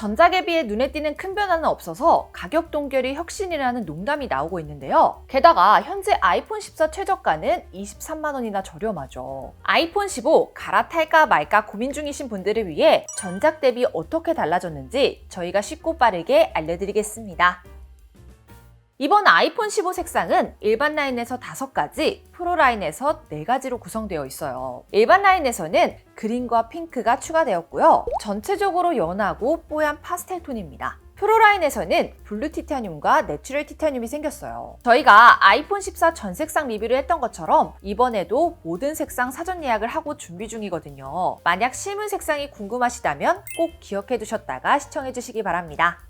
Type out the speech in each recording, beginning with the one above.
전작에 비해 눈에 띄는 큰 변화는 없어서 가격 동결이 혁신이라는 농담이 나오고 있는데요. 게다가 현재 아이폰 14 최저가는 23만 원이나 저렴하죠. 아이폰 15 갈아탈까 말까 고민 중이신 분들을 위해 전작 대비 어떻게 달라졌는지 저희가 쉽고 빠르게 알려드리겠습니다. 이번 아이폰 15 색상은 일반 라인에서 5가지, 프로 라인에서 4가지로 구성되어 있어요. 일반 라인에서는 그린과 핑크가 추가되었고요. 전체적으로 연하고 뽀얀 파스텔 톤입니다. 프로 라인에서는 블루 티타늄과 내추럴 티타늄이 생겼어요. 저희가 아이폰 14 전 색상 리뷰를 했던 것처럼 이번에도 모든 색상 사전 예약을 하고 준비 중이거든요. 만약 실물 색상이 궁금하시다면 꼭 기억해 두셨다가 시청해 주시기 바랍니다.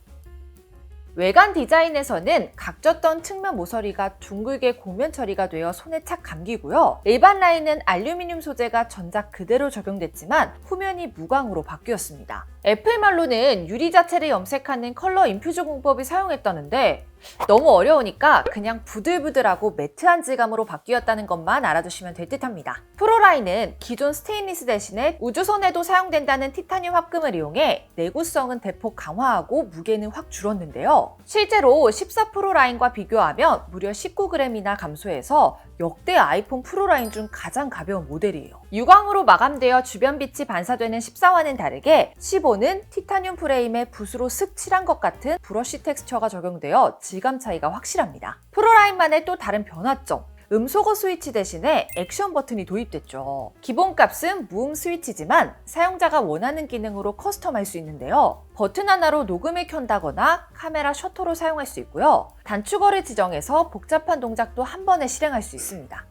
외관 디자인에서는 각졌던 측면 모서리가 둥글게 고면 처리가 되어 손에 착 감기고요. 일반 라인은 알루미늄 소재가 전작 그대로 적용됐지만 후면이 무광으로 바뀌었습니다. 애플 말로는 유리 자체를 염색하는 컬러 인퓨즈 공법을 사용했다는데 너무 어려우니까 그냥 부들부들하고 매트한 질감으로 바뀌었다는 것만 알아두시면 될 듯합니다. 프로라인은 기존 스테인리스 대신에 우주선에도 사용된다는 티타늄 합금을 이용해 내구성은 대폭 강화하고 무게는 확 줄었는데요. 실제로 14 프로라인과 비교하면 무려 19g이나 감소해서 역대 아이폰 프로라인 중 가장 가벼운 모델이에요. 유광으로 마감되어 주변 빛이 반사되는 14와는 다르게 15는 티타늄 프레임에 붓으로 슥 칠한 것 같은 브러쉬 텍스처가 적용되어 질감 차이가 확실합니다. 프로라인만의 또 다른 변화점. 음소거 스위치 대신에 액션 버튼이 도입됐죠. 기본값은 무음 스위치지만 사용자가 원하는 기능으로 커스텀할 수 있는데요. 버튼 하나로 녹음을 켠다거나 카메라 셔터로 사용할 수 있고요. 단축어를 지정해서 복잡한 동작도 한 번에 실행할 수 있습니다.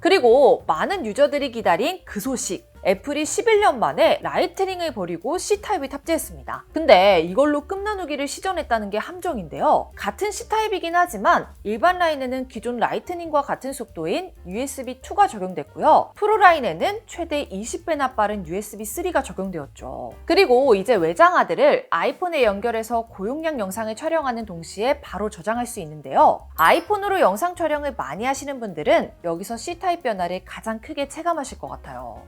그리고 많은 유저들이 기다린 그 소식. 애플이 11년 만에 라이트닝을 버리고 C타입을 탑재했습니다. 근데 이걸로 끝나누기를 시전했다는 게 함정인데요. 같은 C타입이긴 하지만 일반 라인에는 기존 라이트닝과 같은 속도인 USB2가 적용됐고요. 프로 라인에는 최대 20배나 빠른 USB3가 적용되었죠. 그리고 이제 외장하드를 아이폰에 연결해서 고용량 영상을 촬영하는 동시에 바로 저장할 수 있는데요. 아이폰으로 영상 촬영을 많이 하시는 분들은 여기서 C타입 변화를 가장 크게 체감하실 것 같아요.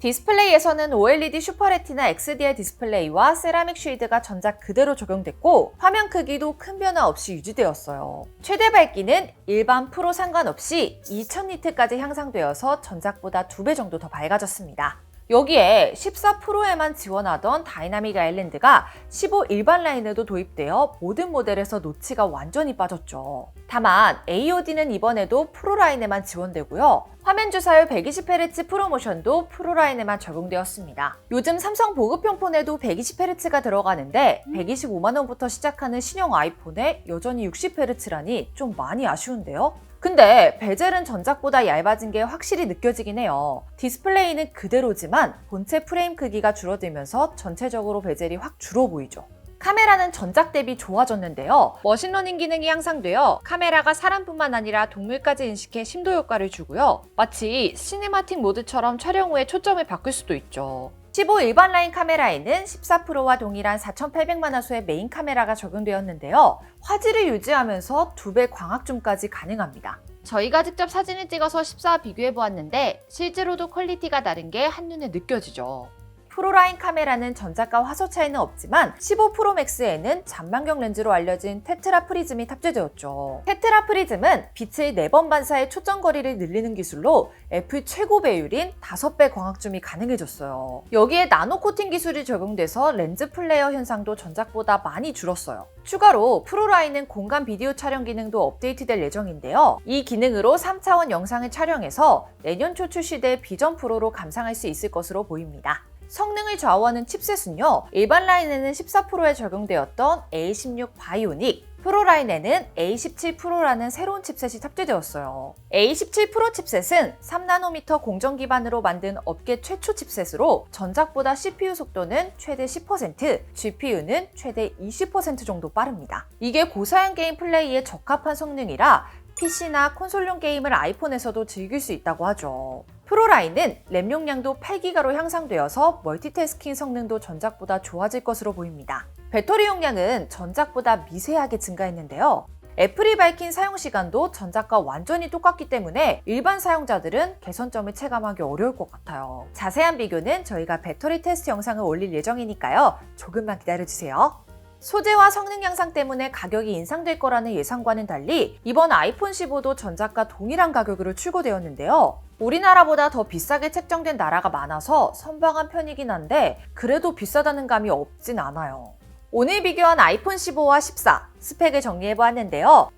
디스플레이에서는 OLED 슈퍼레티나 XDR 디스플레이와 세라믹 쉴드가 전작 그대로 적용됐고 화면 크기도 큰 변화 없이 유지되었어요. 최대 밝기는 일반 프로 상관없이 2000니트까지 향상되어서 전작보다 2배 정도 더 밝아졌습니다. 여기에 14 프로에만 지원하던 다이나믹 아일랜드가 15 일반 라인에도 도입되어 모든 모델에서 노치가 완전히 빠졌죠. 다만 AOD는 이번에도 프로 라인에만 지원되고요. 화면 주사율 120Hz 프로모션도 프로 라인에만 적용되었습니다. 요즘 삼성 보급형 폰에도 120Hz가 들어가는데 125만원부터 시작하는 신형 아이폰에 여전히 60Hz라니 좀 많이 아쉬운데요? 근데 베젤은 전작보다 얇아진 게 확실히 느껴지긴 해요. 디스플레이는 그대로지만 본체 프레임 크기가 줄어들면서 전체적으로 베젤이 확 줄어 보이죠. 카메라는 전작 대비 좋아졌는데요. 머신러닝 기능이 향상되어 카메라가 사람뿐만 아니라 동물까지 인식해 심도 효과를 주고요. 마치 시네마틱 모드처럼 촬영 후에 초점을 바꿀 수도 있죠. 15 일반 라인 카메라에는 14 프로와 동일한 4,800만 화 소의 메인 카메라가 적용되었는데요. 화질을 유지하면서 2배 광학줌까지 가능합니다. 저희가 직접 사진을 찍어서 14와 비교해 보았는데 실제로도 퀄리티가 다른 게 한눈에 느껴지죠. 프로라인 카메라는 전작과 화소 차이는 없지만 15 프로 맥스에는 잔망경 렌즈로 알려진 테트라 프리즘이 탑재되었죠. 테트라 프리즘은 빛을 4번 반사의 초점 거리를 늘리는 기술로 애플 최고 배율인 5배 광학줌이 가능해졌어요. 여기에 나노 코팅 기술이 적용돼서 렌즈 플레어 현상도 전작보다 많이 줄었어요. 추가로 프로라인은 공간 비디오 촬영 기능도 업데이트될 예정인데요. 이 기능으로 3차원 영상을 촬영해서 내년 초 출시될 비전 프로로 감상할 수 있을 것으로 보입니다. 성능을 좌우하는 칩셋은요, 일반 라인에는 14%에 적용되었던 A16 바이오닉, 프로 라인에는 A17 프로라는 새로운 칩셋이 탑재되었어요. A17 프로 칩셋은 3나노미터 공정 기반으로 만든 업계 최초 칩셋으로 전작보다 CPU 속도는 최대 10%, GPU는 최대 20% 정도 빠릅니다. 이게 고사양 게임 플레이에 적합한 성능이라 PC나 콘솔용 게임을 아이폰에서도 즐길 수 있다고 하죠. 프로라인은 램 용량도 8기가로 향상되어서 멀티태스킹 성능도 전작보다 좋아질 것으로 보입니다. 배터리 용량은 전작보다 미세하게 증가했는데요. 애플이 밝힌 사용 시간도 전작과 완전히 똑같기 때문에 일반 사용자들은 개선점을 체감하기 어려울 것 같아요. 자세한 비교는 저희가 배터리 테스트 영상을 올릴 예정이니까요. 조금만 기다려주세요. 소재와 성능 향상 때문에 가격이 인상될 거라는 예상과는 달리 이번 아이폰 15도 전작과 동일한 가격으로 출고되었는데요. 우리나라보다 더 비싸게 책정된 나라가 많아서 선방한 편이긴 한데 그래도 비싸다는 감이 없진 않아요. 오늘 비교한 아이폰 15와 14 스펙을 정리해 보았는데요.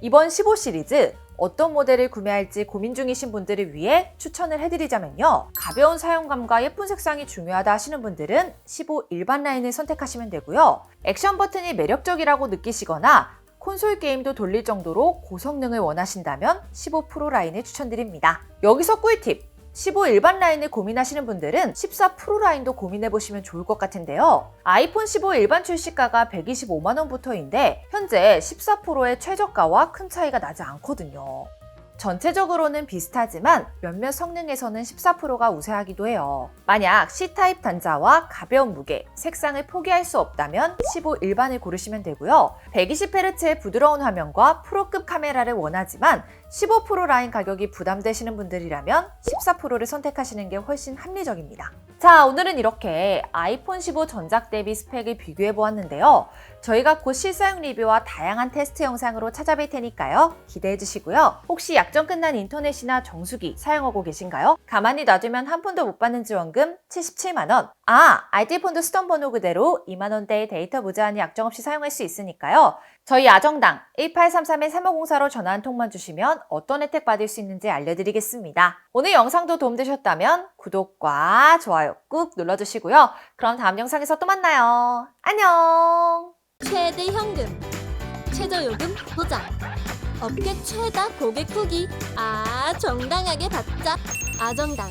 이번 15 시리즈 어떤 모델을 구매할지 고민 중이신 분들을 위해 추천을 해드리자면요. 가벼운 사용감과 예쁜 색상이 중요하다 하시는 분들은 15 일반 라인을 선택하시면 되고요. 액션 버튼이 매력적이라고 느끼시거나 콘솔 게임도 돌릴 정도로 고성능을 원하신다면 15 프로 라인을 추천드립니다. 여기서 꿀팁! 15 일반 라인을 고민하시는 분들은 14 프로 라인도 고민해보시면 좋을 것 같은데요. 아이폰 15 일반 출시가가 125만원부터인데 현재 14 프로의 최저가와 큰 차이가 나지 않거든요. 전체적으로는 비슷하지만 몇몇 성능에서는 14%가 우세하기도 해요. 만약 C타입 단자와 가벼운 무게, 색상을 포기할 수 없다면 15 일반을 고르시면 되고요. 120Hz의 부드러운 화면과 프로급 카메라를 원하지만 15% 라인 가격이 부담되시는 분들이라면 14%를 선택하시는 게 훨씬 합리적입니다. 자, 오늘은 이렇게 아이폰 15 전작 대비 스펙을 비교해 보았는데요. 저희가 곧 실사용 리뷰와 다양한 테스트 영상으로 찾아뵐 테니까요. 기대해 주시고요. 혹시 약정 끝난 인터넷이나 정수기 사용하고 계신가요? 가만히 놔두면 한 푼도 못 받는 지원금 77만원. 아, 알뜰폰도 쓰던 번호 그대로 2만원대의 데이터 무제한 약정 없이 사용할 수 있으니까요. 저희 아정당 1833-3504로 전화 한 통만 주시면 어떤 혜택 받을 수 있는지 알려드리겠습니다. 오늘 영상도 도움되셨다면 구독과 좋아요 꾹 눌러주시고요. 그럼 다음 영상에서 또 만나요. 안녕! 최대 현금, 최저 요금 보장, 업계 최다 고객 후기, 아 정당하게 받자, 아정당.